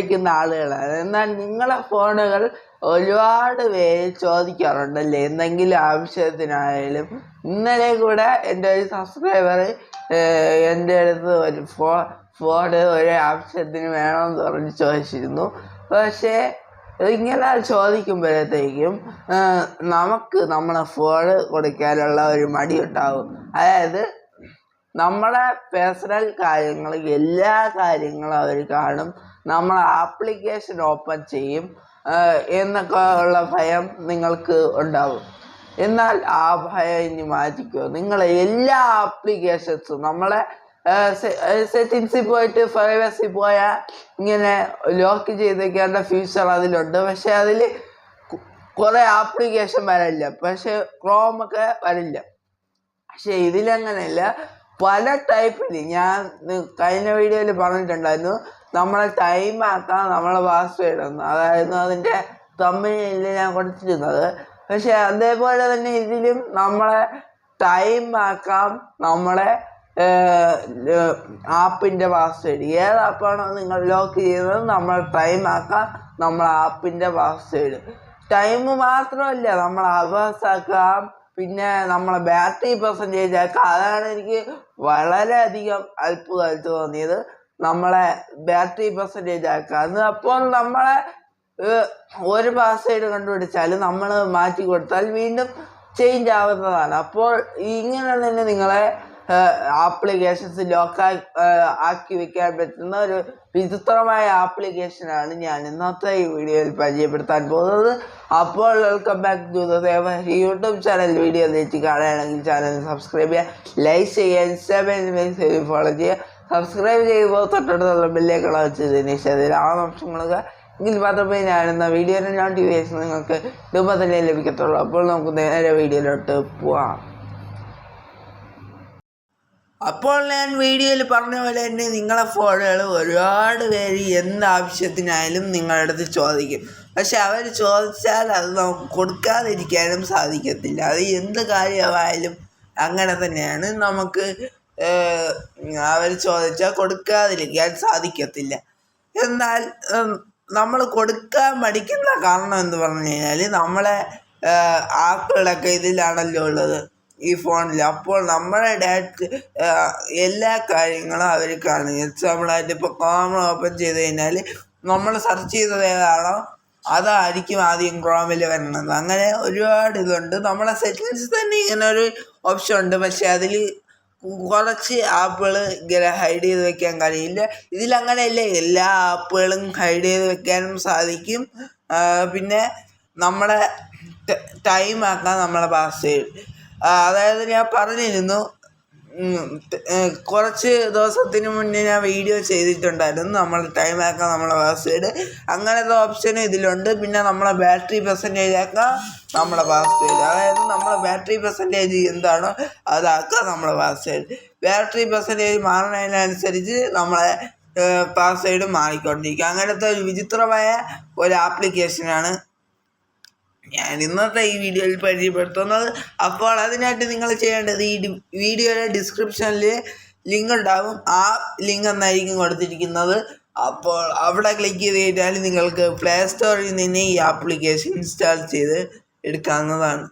ഉപയോഗിക്കുന്ന ആളുകളാണ് എന്നാൽ നിങ്ങളെ ഫോണുകൾ ഒരുപാട് പേര് ചോദിക്കാറുണ്ടല്ലേ? എന്തെങ്കിലും ആവശ്യത്തിനായാലും. ഇന്നലെ കൂടെ എന്റെ ഒരു സബ്സ്ക്രൈബർ എന്റെ അടുത്ത് ഒരു ഫോ ഫോൺ ഒരു ആവശ്യത്തിന് വേണമെന്ന് പറഞ്ഞ് ചോദിച്ചിരുന്നു. പക്ഷേ ഇങ്ങനെ ചോദിക്കുമ്പോഴത്തേക്കും നമുക്ക് നമ്മളെ ഫോൺ കൊടുക്കാനുള്ള ഒരു മടി ഉണ്ടാവും അതായത് നമ്മുടെ പേഴ്സണൽ കാര്യങ്ങൾ എല്ലാ കാര്യങ്ങളും അവർ കാണും. നമ്മൾ ആപ്ലിക്കേഷൻ ഓപ്പൺ ചെയ്യും. എന്നൊക്കെ ഉള്ള ഭയം നിങ്ങൾക്ക് ഉണ്ടാവും. എന്നാൽ ആ ഭയം ഇനി മാറ്റിക്കോ. നിങ്ങൾ എല്ലാ ആപ്ലിക്കേഷൻസും നമ്മളെ സെറ്റിങ്സിൽ പോയിട്ട് പ്രൈവസി പോയാൽ ഇങ്ങനെ ലോക്ക് ചെയ്തേക്കേണ്ട ഫീച്ചർ അതിലുണ്ട്. പക്ഷേ അതിൽ കുറേ ആപ്ലിക്കേഷൻ വരില്ല പക്ഷെ ക്രോമൊക്കെ വരില്ല പക്ഷെ ഇതിലങ്ങനെയല്ല പല ടൈപ്പിൽ ഞാൻ കഴിഞ്ഞ വീഡിയോയിൽ പറഞ്ഞിട്ടുണ്ടായിരുന്നു നമ്മളെ ടൈം ആക്കാൻ നമ്മളെ പാസ്വേഡ് ഒന്ന്. അതായിരുന്നു അതിന്റെ തമ്മിൽ ഞാൻ കൊടുത്തിരുന്നത്. പക്ഷെ അതേപോലെ തന്നെ ഇതിലും നമ്മളെ ടൈം ആക്കാം നമ്മളെ ആപ്പിന്റെ പാസ്വേഡ് ഏത് ആപ്പാണോ നിങ്ങൾ ലോക്ക് ചെയ്യുന്നത് നമ്മൾ ടൈം ആക്കാം നമ്മളെ ആപ്പിന്റെ പാസ്വേഡ് ടൈം മാത്രമല്ല നമ്മൾ അവസാക്കാം പിന്നെ നമ്മളെ ബാറ്ററി പെർസെന്റേജ് ആക്കാം അതാണ് എനിക്ക് വളരെയധികം അത്ഭുതമായിട്ട് തോന്നിയത്. നമ്മളെ ബാറ്ററി പെർസെന്റേജ് ആക്കുക അന്ന് അപ്പോൾ നമ്മളെ ഒരു പാസ്വേഡ് കണ്ടുപിടിച്ചാൽ നമ്മൾ മാറ്റി കൊടുത്താൽ വീണ്ടും ചേഞ്ച് ആവുന്നതാണ്. അപ്പോൾ ഇങ്ങനെ തന്നെ നിങ്ങളെ ആപ്ലിക്കേഷൻസ് ലോക്ക് ആക്കി വെക്കാൻ പറ്റുന്ന ഒരു വിചിത്രമായ ആപ്ലിക്കേഷനാണ് ഞാൻ ഇന്നത്തെ ഈ വീഡിയോയിൽ പരിചയപ്പെടുത്താൻ പോകുന്നത്. അപ്പോൾ welcome back to Deva YouTube channel video net കാണുകയാണെങ്കിൽ ചാനൽ സബ്സ്ക്രൈബ് ചെയ്യുക ലൈക്ക് ചെയ്യുക ഇൻസ്റ്റാഗ്രാമിൽ ഫോളോ ചെയ്യുക. സബ്സ്ക്രൈബ് ചെയ്യുമ്പോൾ തൊട്ടടുത്തുള്ള ബെല്ലേക്കള വെച്ചതിന് ശേഷം ആ ഓപ്ഷനുകളൊക്കെ എങ്കിൽ മാത്രമേ ഞാനെന്ന വീഡിയോ നോട്ടിഫിക്കേഷൻ നിങ്ങൾക്ക് തന്നെ ലഭിക്കത്തുള്ളൂ. അപ്പോൾ നമുക്ക് നേരെ വീഡിയോയിലോട്ട് പോവാം. അപ്പോൾ ഞാൻ വീഡിയോയിൽ പറഞ്ഞ പോലെ തന്നെ നിങ്ങളെ ഫോണുകൾ ഒരുപാട് പേര് എന്ത് ആവശ്യത്തിനായാലും നിങ്ങളുടെ അടുത്ത് ചോദിക്കും. പക്ഷെ അവർ ചോദിച്ചാൽ അത് നമുക്ക് കൊടുക്കാതിരിക്കാനും സാധിക്കത്തില്ല. അത് എന്ത് കാര്യമായാലും അങ്ങനെ തന്നെയാണ്. നമുക്ക് അവർ ചോദിച്ചാൽ കൊടുക്കാതിരിക്കാൻ സാധിക്കത്തില്ല. എന്നാൽ നമ്മൾ കൊടുക്കാൻ മടിക്കുന്ന കാരണം എന്ന് പറഞ്ഞു കഴിഞ്ഞാൽ നമ്മളെ ആപ്പുകളൊക്കെ ഇതിലാണല്ലോ ഉള്ളത്. ഈ ഫോണിൽ അപ്പോൾ നമ്മുടെ ഡാറ്റ് എല്ലാ കാര്യങ്ങളും അവർ കാണും എക്സാമ്പിളായിട്ട് ഇപ്പോൾ ക്രോമ ഓപ്പൺ ചെയ്ത് കഴിഞ്ഞാൽ നമ്മൾ സെർച്ച് ചെയ്തത് ഏതാണോ അതായിരിക്കും ആദ്യം ക്രോമിൽ വരുന്നത്. അങ്ങനെ ഒരുപാട് ഇതുണ്ട്. നമ്മളെ സെറ്റിങ്സ് തന്നെ ഇങ്ങനെ ഒരു ഓപ്ഷൻ ഉണ്ട്. പക്ഷേ അതിൽ കുറച്ച് ആപ്പുകൾ ഇങ്ങനെ ഹൈഡ് ചെയ്ത് വെക്കാൻ കഴിയില്ല. ഇതിലങ്ങനെയല്ല എല്ലാ ആപ്പുകളും ഹൈഡ് ചെയ്ത് വെക്കാനും സാധിക്കും. പിന്നെ നമ്മളെ ടൈം ആക്കാൻ നമ്മളെ പാസ്വേഡ് അതായത് ഞാൻ പറഞ്ഞിരുന്നു കുറച്ച് ദിവസത്തിന് മുന്നേ ഞാൻ വീഡിയോ ചെയ്തിട്ടുണ്ടായിരുന്നു. നമ്മൾ ടൈം ആക്കാം നമ്മളെ പാസ്വേഡ് അങ്ങനത്തെ ഓപ്ഷൻ ഇതിലുണ്ട്. പിന്നെ നമ്മളെ ബാറ്ററി പെർസെന്റേജ് ആക്കാം നമ്മളെ പാസ്വേഡ് അതായത് നമ്മളെ ബാറ്ററി പെർസെന്റേജ് എന്താണോ അതാക്കാം നമ്മളെ പാസ്വേഡ് ബാറ്ററി പെർസെന്റേജ് മാറുന്നതിനനുസരിച്ച് നമ്മളെ പാസ്വേഡ് മാറിക്കൊണ്ടിരിക്കും. അങ്ങനത്തെ ഒരു വിചിത്രമായ ഒരു ആപ്ലിക്കേഷനാണ് ഞാൻ ഇന്നത്തെ ഈ വീഡിയോയിൽ പരിചയപ്പെടുത്തുന്നത് അപ്പോൾ അതിനായിട്ട് നിങ്ങൾ ചെയ്യേണ്ടത് ഈ വീഡിയോയുടെ ഡിസ്ക്രിപ്ഷനിൽ ലിങ്ക് ഉണ്ടാകും ആ ലിങ്ക് എന്നായിരിക്കും കൊടുത്തിരിക്കുന്നത്. അപ്പോൾ അവിടെ ക്ലിക്ക് ചെയ്ത് കഴിഞ്ഞാൽ നിങ്ങൾക്ക് പ്ലേ സ്റ്റോറിൽ നിന്ന് ഈ ആപ്ലിക്കേഷൻ ഇൻസ്റ്റാൾ ചെയ്ത് എടുക്കാവുന്നതാണ്.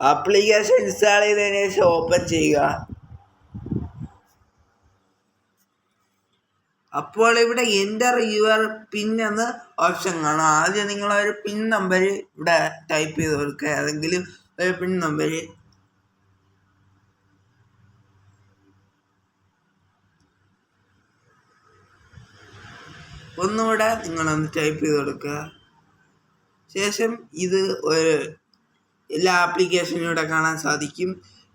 ആപ്ലിക്കേഷൻ ഇൻസ്റ്റാൾ ചെയ്തതിന് ശേഷം ഓപ്പൺ ചെയ്യുക. അപ്പോൾ ഇവിടെ എന്റർ യുവർ പിൻ എന്ന ഓപ്ഷൻ കാണാം. ആദ്യം നിങ്ങൾ ഒരു പിൻ നമ്പർ ഇവിടെ ടൈപ്പ് ചെയ്ത് കൊടുക്കുക. അല്ലെങ്കിൽ ഒരു പിൻ നമ്പർ ഒന്നുകൂടെ നിങ്ങളൊന്ന് ടൈപ്പ് ചെയ്ത് കൊടുക്കുക. ശേഷം ഇത് ഒരു എല്ലാ ആപ്ലിക്കേഷനും ഇവിടെ കാണാൻ സാധിക്കും.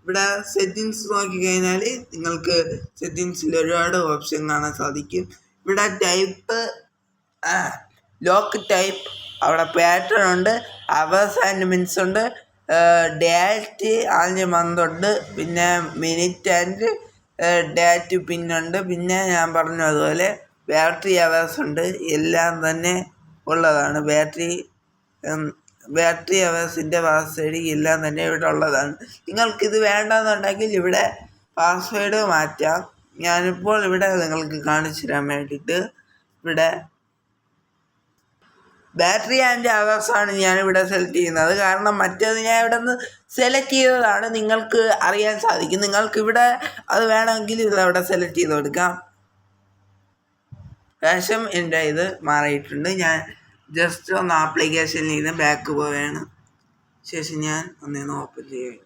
ഇവിടെ സെറ്റിങ്സ് നോക്കിക്കഴിഞ്ഞാൽ നിങ്ങൾക്ക് സെറ്റിങ്സിൽ ഒരുപാട് ഓപ്ഷൻ കാണാൻ സാധിക്കും. ഇവിടെ ടൈപ്പ് ലോക്ക് ടൈപ്പ് അവിടെ പാറ്റേൺ ഉണ്ട് അവേഴ്സ് ആൻഡ് മിനിറ്റ്സ് ഉണ്ട് ഡേറ്റ് ആൻഡ് മന്ത് ഉണ്ട് പിന്നെ മിനിറ്റ് ആൻഡ് ഡേറ്റ് പിന്നുണ്ട് പിന്നെ ഞാൻ പറഞ്ഞതുപോലെ ബാറ്ററി അവേഴ്സ് ഉണ്ട് എല്ലാം തന്നെ ഉള്ളതാണ്. ബാറ്ററി ബാറ്ററി അവേഴ്സിന്റെ പാസ്വേഡ് എല്ലാം തന്നെ ഇവിടെ ഉള്ളതാണ്. നിങ്ങൾക്കിത് വേണ്ടെന്നുണ്ടെങ്കിൽ ഇവിടെ പാസ്വേഡ് മാറ്റാം. ഞാനിപ്പോൾ ഇവിടെ നിങ്ങൾക്ക് കാണിച്ചു തരാൻ വേണ്ടിയിട്ട് ഇവിടെ ബാറ്ററി ആൻഡ് അവേഴ്സാണ് ഞാനിവിടെ സെലക്ട് ചെയ്യുന്നത്. കാരണം മറ്റേത് ഞാൻ ഇവിടെ നിന്ന് സെലക്ട് ചെയ്തതാണ്. നിങ്ങൾക്ക് അറിയാൻ സാധിക്കും. നിങ്ങൾക്ക് ഇവിടെ അത് വേണമെങ്കിൽ ഇത് അവിടെ സെലക്ട് ചെയ്ത് കൊടുക്കാം. ശേഷം എന്റെ ഇത് മാറിയിട്ടുണ്ട്. ഞാൻ ജസ്റ്റ് ഒന്ന് ആപ്ലിക്കേഷനിൽ നിന്ന് ബാക്ക് പോവുകയാണ് ശേഷം ഞാൻ ഒന്നിന്ന് ഓപ്പൺ ചെയ്യുകയാണ്.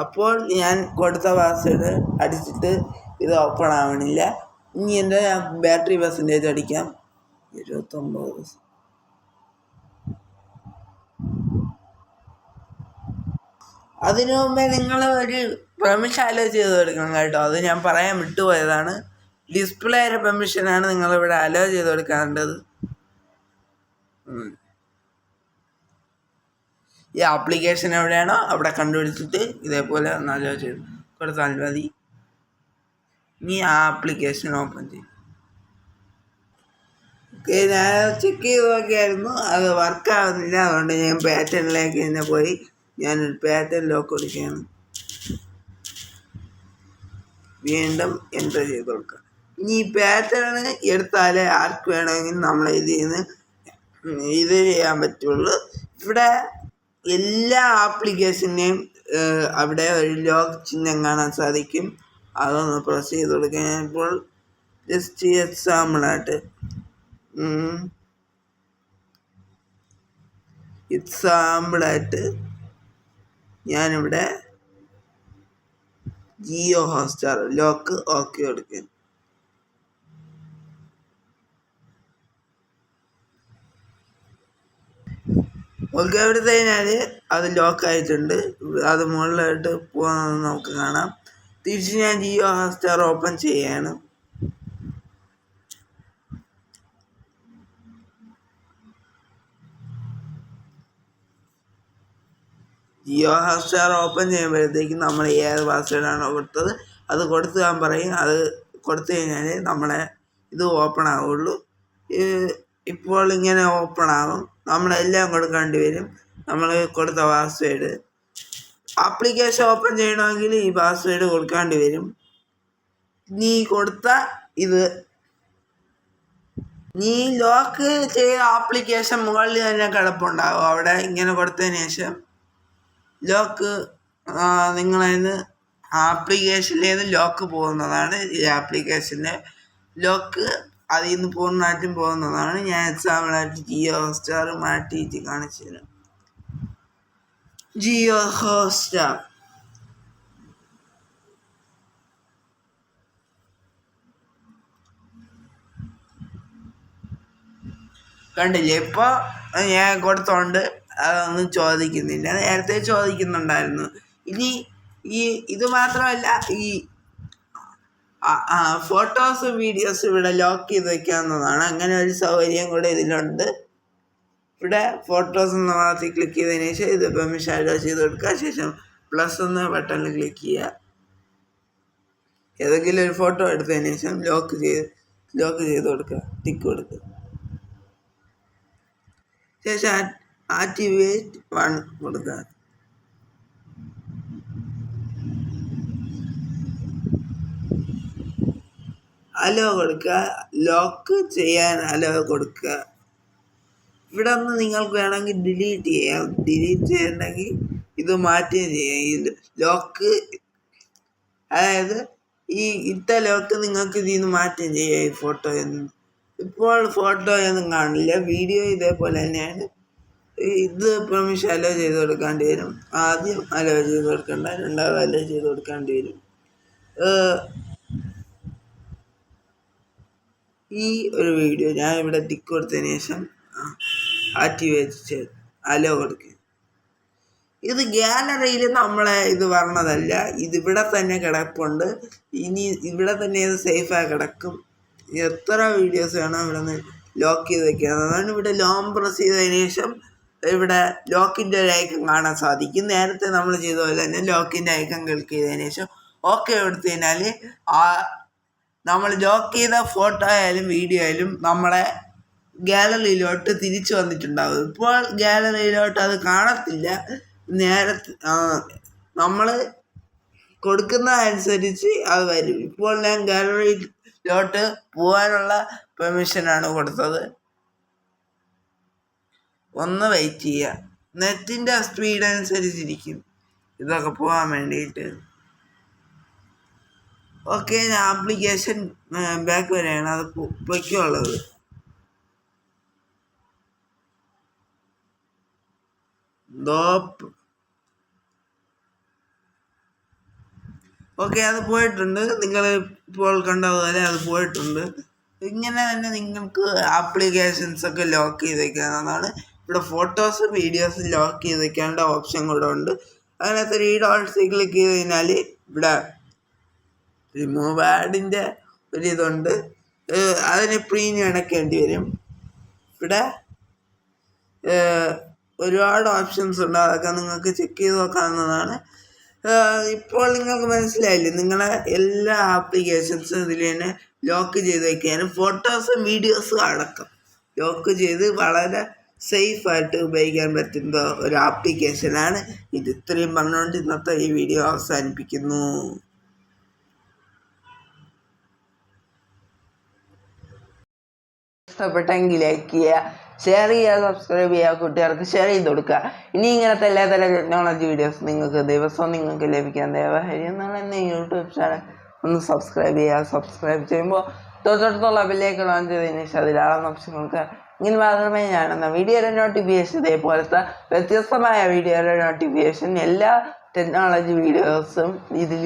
അപ്പോൾ ഞാൻ കൊടുത്ത പാസ്വേഡ് അടിച്ചിട്ട് ഇത് ഓപ്പൺ ആവണില്ല. ഇനി എന്റെ ബാറ്ററി പെർസെന്റേജ് അടിക്കാം. ഇരുപത്തൊമ്പത് ദിവസം. അതിനു മുമ്പേ നിങ്ങൾ ഒരു പെർമിഷൻ അലോ ചെയ്ത് കൊടുക്കണം കേട്ടോ. അത് ഞാൻ പറയാൻ വിട്ടുപോയതാണ്. ഡിസ്പ്ലേയുടെ പെർമിഷനാണ് നിങ്ങളിവിടെ അലോ ചെയ്ത് കൊടുക്കേണ്ടത്. ഈ ആപ്ലിക്കേഷൻ എവിടെയാണോ അവിടെ കണ്ടുപിടിച്ചിട്ട് ഇതേപോലെ നല്ല ചെയ്തു കൊടുത്താൽ മതി ഇനി ആ ആപ്ലിക്കേഷൻ ഓപ്പൺ ചെയ്യും. ഞാൻ ചെക്ക് ചെയ്ത് നോക്കിയായിരുന്നു. അത് വർക്ക് ആവുന്നില്ല. അതുകൊണ്ട് ഞാൻ പാറ്റേണിലേക്ക് തന്നെ പോയി. ഞാനൊരു പാറ്റേൺ ലോക്ക് കൊടുക്കുകയാണ്. വീണ്ടും എന്റർ ചെയ്ത് കൊടുക്കുക. ഇനി ഈ പാറ്റേൺ എടുത്താലേ ആർക്ക് വേണമെങ്കിൽ നമ്മൾ ഇതിൽ നിന്ന് ഇത് ചെയ്യാൻ പറ്റുള്ളൂ. ഇവിടെ എല്ലാ ആപ്ലിക്കേഷനെയും അവിടെ ഒരു ലോക്ക് ചിഹ്നം കാണാൻ സാധിക്കും. അതൊന്ന് പ്രസ് ചെയ്ത് കൊടുക്കാൻ ഇപ്പോൾ ജസ്റ്റ് എക്സാമ്പിളായിട്ട് എക്സാമ്പിളായിട്ട് ഞാനിവിടെ ജിയോ ഹോട്ട്സ്റ്റാർ ലോക്ക് ഓക്കെ കൊടുക്കുക ഓക്കെ എടുത്തു കഴിഞ്ഞാൽ അത് ലോക്ക് ആയിട്ടുണ്ട്. അത് മുകളിലായിട്ട് പോകുന്നത് നമുക്ക് കാണാം. തിരിച്ച് ഞാൻ ജിയോ ഹോട്ട്സ്റ്റാർ ഓപ്പൺ ചെയ്യാണ്. ജിയോ ഹോട്ട്സ്റ്റാർ ഓപ്പൺ ചെയ്യുമ്പോഴത്തേക്കും നമ്മൾ ഏത് പാസ്വേഡാണോ കൊടുത്തത് അത് കൊടുത്തു ഞാൻ പറയും. അത് കൊടുത്തു കഴിഞ്ഞാൽ നമ്മളെ ഇത് ഓപ്പൺ ആവുള്ളൂ. ഇപ്പോൾ ഇങ്ങനെ ഓപ്പൺ ആവും നമ്മളെല്ലാം കൊടുക്കേണ്ടി വരും. നമ്മൾ കൊടുത്ത പാസ്വേഡ്. ആപ്ലിക്കേഷൻ ഓപ്പൺ ചെയ്യണമെങ്കിൽ ഈ പാസ്വേഡ് കൊടുക്കേണ്ടി വരും. നീ കൊടുത്ത ഇത്. നീ ലോക്ക് ചെയ്ത ആപ്ലിക്കേഷൻ മുകളിൽ തന്നെ കിടപ്പുണ്ടാകും അവിടെ ഇങ്ങനെ കൊടുത്തതിന് ശേഷം ലോക്ക് നിങ്ങളതിന് ആപ്ലിക്കേഷനിൽ നിന്ന് ലോക്ക് പോകുന്നതാണ് ഈ ആപ്ലിക്കേഷന്റെ ലോക്ക് അതിൽ നിന്ന് പൂർണമായിട്ടും പോകുന്നതാണ്. ഞാൻ എക്സാമ്പിളായിട്ട് ജിയോ ഹോട്ട്സ്റ്റാർ മാറ്റിയിട്ട് കാണിച്ചു തരാം. ജിയോ ഹോട്ട്സ്റ്റാർ. കണ്ടില്ലേ? ഇപ്പോൾ ഞാൻ കൊടുത്തോണ്ട് അതൊന്നും ചോദിക്കുന്നില്ല. നേരത്തെ ചോദിക്കുന്നുണ്ടായിരുന്നു. ഇനി ഈ ഇത് മാത്രമല്ല ഈ ഫോട്ടോസ് വീഡിയോസ് ഇവിടെ ലോക്ക് ചെയ്ത് വെക്കാവുന്നതാണ്. അങ്ങനെ ഒരു സൗകര്യം കൂടെ ഇതിലുണ്ട്. ഇവിടെ ഫോട്ടോസ് എന്ന ഭാഗത്തിൽ ക്ലിക്ക് ചെയ്തതിന് ശേഷം ഇതിപ്പം ഷാഡോ ചെയ്ത് കൊടുക്കുക ശേഷം പ്ലസ് എന്ന ബട്ടണിൽ ക്ലിക്ക് ചെയ്യുക. ഏതെങ്കിലും ഒരു ഫോട്ടോ എടുത്തതിന് ശേഷം ലോക്ക് ചെയ്ത് ലോക്ക് ചെയ്ത് കൊടുക്കുക. ടിക്ക് കൊടുക്കുക. ശേഷം ആക്ടിവേറ്റ് വൺ കൊടുക്കുക. അലോ കൊടുക്കുക. ലോക്ക് ചെയ്യാൻ അലോ കൊടുക്കുക. ഇവിടെ നിന്ന് നിങ്ങൾക്ക് വേണമെങ്കിൽ ഡിലീറ്റ് ചെയ്യാം. ഡിലീറ്റ് ചെയ്യണമെങ്കിൽ ഇത് മാറ്റുകയും ചെയ്യാം. ഈ ലോക്ക് അതായത് ഈ ഇത്ത ലോക്ക് നിങ്ങൾക്ക് ഇതിൽ നിന്ന് മാറ്റുകയും ചെയ്യാം ഈ ഫോട്ടോ എന്ന് ഇപ്പോൾ ഫോട്ടോ ഒന്നും കാണില്ല. വീഡിയോ ഇതേപോലെ തന്നെയാണ്. ഇത് പെർമിഷൻ അലോ ചെയ്ത് കൊടുക്കേണ്ടി വരും. ആദ്യം അലോ ചെയ്ത് കൊടുക്കേണ്ട രണ്ടാമത് അലോ ചെയ്ത് കൊടുക്കേണ്ടി വരും. ഈ ഒരു വീഡിയോ ഞാൻ ഇവിടെ ടിക്ക് കൊടുത്തതിന് ശേഷം ആക്ടിവേറ്റ് ചെയ്ത് അലോ കൊടുക്കുക ഇത് ഗ്യാലറിയിൽ നമ്മളെ ഇത് പറഞ്ഞതല്ല ഇതിവിടെ തന്നെ കിടപ്പുണ്ട്. ഇനി ഇവിടെ തന്നെ ഇത് സേഫായി കിടക്കും. എത്ര വീഡിയോസ് വേണം ഇവിടെ നിന്ന് ലോക്ക് ചെയ്ത് വെക്കുക അതാണ് ഇവിടെ ലോങ് പ്രസ് ചെയ്തതിന് ശേഷം ഇവിടെ ലോക്കിന്റെ ഒരു ഐക്കൺ കാണാൻ സാധിക്കും. നേരത്തെ നമ്മൾ ചെയ്ത പോലെ തന്നെ ലോക്കിന്റെ ഐക്കൺ ക്ലിക്ക് ചെയ്തതിന് ശേഷം ഓക്കെ കൊടുത്തു കഴിഞ്ഞാൽ ആ നമ്മൾ ജോക്ക് ചെയ്ത ഫോട്ടോ ആയാലും വീഡിയോ ആയാലും നമ്മളെ ഗാലറിയിലോട്ട് തിരിച്ചു വന്നിട്ടുണ്ടാവും. ഇപ്പോൾ ഗാലറിയിലോട്ട് അത് കാണത്തില്ല. നേരെ നമ്മൾ കൊടുക്കുന്ന അനുസരിച്ച് അത് വരും. ഇപ്പോൾ ഞാൻ ഗാലറിയിലോട്ട് പോകാനുള്ള പെർമിഷനാണ് കൊടുത്തത്. ഒന്ന് വെയിറ്റ് ചെയ്യുക. നെറ്റിന്റെ സ്പീഡ് അനുസരിച്ചിരിക്കും. ഇതൊക്കെ പോകാൻ വേണ്ടിയിട്ട്. ഓക്കെ ആപ്ലിക്കേഷൻ ബാക്ക് വരെയാണ് അത് പൊയ്ക്കുള്ളത് ഓക്കെ അത് പോയിട്ടുണ്ട്. നിങ്ങൾ ഇപ്പോൾ കണ്ടതുപോലെ അത് പോയിട്ടുണ്ട്. ഇങ്ങനെ തന്നെ നിങ്ങൾക്ക് ആപ്ലിക്കേഷൻസ് ഒക്കെ ലോക്ക് ചെയ്ത് വെക്കാവുന്നതാണ് ഇവിടെ ഫോട്ടോസ് വീഡിയോസ് ലോക്ക് ചെയ്ത് വെക്കേണ്ട ഓപ്ഷൻ കൂടെ ഉണ്ട്. അതിനകത്ത് റീഡ് ഓൾസി ക്ലിക്ക് ചെയ്ത് കഴിഞ്ഞാൽ ഇവിടെ റിമൂവ് ആഡിന്റെ ഒരിതുണ്ട്. അതിന് പ്രീമിയം അടക്കേണ്ടി വരും. ഇവിടെ ഒരുപാട് ഓപ്ഷൻസ് ഉണ്ട്. അതൊക്കെ നിങ്ങൾക്ക് ചെക്ക് ചെയ്ത് നോക്കാവുന്നതാണ്. ഇപ്പോൾ നിങ്ങൾക്ക് മനസ്സിലായില്ലേ നിങ്ങളെ എല്ലാ ആപ്ലിക്കേഷൻസും ഇതിൽ തന്നെ ലോക്ക് ചെയ്ത് വയ്ക്കാനും ഫോട്ടോസും വീഡിയോസും അടക്കം. ലോക്ക് ചെയ്ത് വളരെ സേഫായിട്ട് ഉപയോഗിക്കാൻ പറ്റുന്ന ഒരു ആപ്ലിക്കേഷനാണ് ഇത് ഇത്രയും പറഞ്ഞുകൊണ്ട് ഇന്നത്തെ ഈ വീഡിയോ അവസാനിപ്പിക്കുന്നു. ഇഷ്ടപ്പെട്ടെങ്കിൽ ലൈക്ക് ചെയ്യുക ഷെയർ ചെയ്യുക സബ്സ്ക്രൈബ് ചെയ്യുക കുട്ടികൾക്ക് ഷെയർ ചെയ്ത് കൊടുക്കുക. ഇനി ഇങ്ങനത്തെ എല്ലാ തരം ടെക്നോളജി വീഡിയോസ് നിങ്ങൾക്ക് ദിവസവും നിങ്ങൾക്ക് ലഭിക്കാൻ ദയവായി. എന്നുള്ള എന്റെ യൂട്യൂബ് ചാനൽ ഒന്ന് സബ്സ്ക്രൈബ് ചെയ്യുക. സബ്സ്ക്രൈബ് ചെയ്യുമ്പോൾ തൊട്ടടുത്തുള്ള ബില്ലേക്ക് ലോഞ്ച് ചെയ്തതിന് ശേഷം ധാരാളം ഓപ്ഷനുകൾക്ക് ഇങ്ങനെ മാത്രമേ ഞാനെന്ന വീഡിയോയുടെ നോട്ടിഫിക്കേഷൻ ഇതേപോലത്തെ വ്യത്യസ്തമായ വീഡിയോയുടെ നോട്ടിഫിക്കേഷൻ എല്ലാ ടെക്നോളജി വീഡിയോസും ഇതിൽ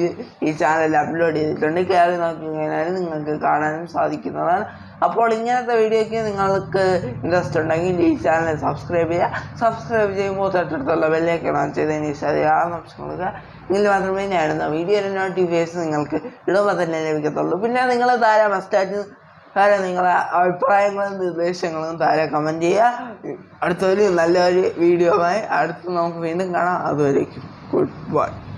ഈ ചാനലിൽ അപ്ലോഡ് ചെയ്തിട്ടുണ്ട്. കയറി നോക്കി കഴിഞ്ഞാൽ നിങ്ങൾക്ക് കാണാനും സാധിക്കുന്നതാണ്. അപ്പോൾ ഇങ്ങനത്തെ വീഡിയോയ്ക്ക് നിങ്ങൾക്ക് ഇൻട്രസ്റ്റ് ഉണ്ടെങ്കിൽ ഈ ചാനൽ സബ്സ്ക്രൈബ് ചെയ്യുക. സബ്സ്ക്രൈബ് ചെയ്യുമ്പോൾ തൊട്ടടുത്തുള്ള ബെല്ലേക്ക് ഓൺ ചെയ്തതിന് ശേഷം അത് ആ ഓപ്ഷൻ കൊടുക്കുക എങ്കിൽ മാത്രമേ ഞാനിടുന്ന വീഡിയോയുടെ നോട്ടിഫിക്കേഷൻ നിങ്ങൾക്ക് ഇടുമ്പോൾ തന്നെ ലഭിക്കത്തുള്ളൂ. പിന്നെ നിങ്ങൾ താരം മസ്റ്റാറ്റ് താരം നിങ്ങളെ അഭിപ്രായങ്ങളും നിർദ്ദേശങ്ങളും താരം കമന്റ് ചെയ്യുക. അടുത്തൊരു നല്ലൊരു വീഡിയോയുമായി അടുത്ത് നമുക്ക് വീണ്ടും കാണാം. അതുവരേക്കും. what?